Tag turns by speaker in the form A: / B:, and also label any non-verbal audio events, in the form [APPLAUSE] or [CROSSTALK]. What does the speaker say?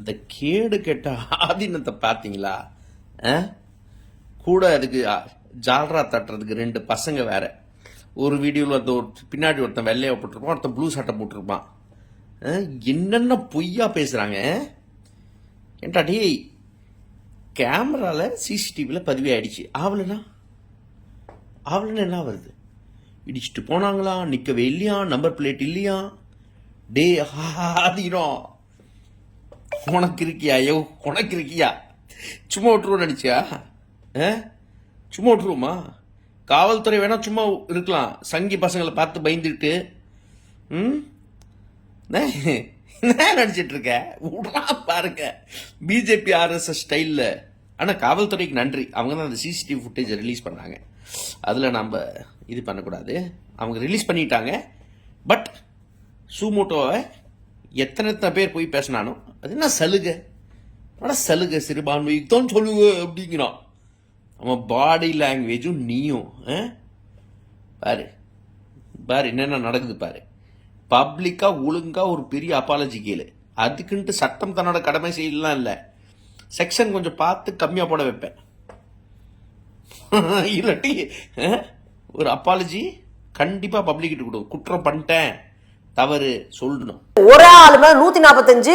A: அந்த கேடு கெட்ட ஆதீனத்தை பார்த்தீங்களா ஆ? கூட அதுக்கு ஜால்ரா தட்டுறதுக்கு ரெண்டு பசங்க வேற ஒரு வீடியோவில் அந்த ஒரு பின்னாடி ஒருத்தன் வெள்ளையை போட்டிருப்பான் ஒருத்தன் ப்ளூ சட்டை போட்டிருப்பான் ஆ? என்னென்ன பொய்யா பேசுகிறாங்க ஏன்டா டேய் கேமராவில் சிசிடிவியில் பதிவாயிடுச்சு ஆவலனா ஆவலன்னா என்ன வருது இடிச்சிட்டு போனாங்களா நிற்கவே இல்லையா நம்பர் பிளேட் இல்லையா டே ஆதீனம் உனக்கு இருக்கியா ஐயோ உனக்கு இருக்கியா சும்மா விட்டுருவோம் நினச்சியா? ஆ? சும்மா விட்டுருவோமா? காவல்துறை வேணால் சும்மா இருக்கலாம். சங்கி பசங்களை பார்த்து பயந்துட்டு. ம்? என்ன நடிச்சிட்டு இருக்க? விட்றா பாருங்க. பிஜேபி ஆர்எஸ்எஸ் ஸ்டைலில். ஆனால் காவல்துறைக்கு நன்றி. அவங்க தான் அந்த சிசிடிவி ஃபுட்டேஜை ரிலீஸ் பண்ணாங்க அதில் நம்ம இது பண்ணக்கூடாது. அவங்க ரிலீஸ் பண்ணிட்டாங்க. பட் சூமோட்டோவை எத்தனை எத்தனை பேர் போய் பேசினாலும் அது என்ன சலுகை? அட சலுகை? சிறுபான்மைக்கு தான் சொல்லுங்க அப்படிங்கிறான். நம்ம பாடி லாங்குவேஜும் நீயும் ஆ? பாரு பாரு என்னென்ன நடக்குது பாரு. பப்ளிக்காக ஒழுங்கா ஒரு பெரிய அப்பாலஜி கேளு. அதுக்குன்ட்டு சட்டம் தன்னோட கடமை செய்யலாம் இல்லை. செக்ஷன் கொஞ்சம் பார்த்து கம்மியாக போட வைப்பேன். [LAUGHS] இல்லாட்டி ஒரு அப்பாலஜி கண்டிப்பாக பப்ளிக் கிட்ட கொடு. குற்றம் பண்ணிட்டேன். தவறு சொல்லணும்.
B: ஒரு ஆளுமே நூத்தி நாற்பத்தஞ்சு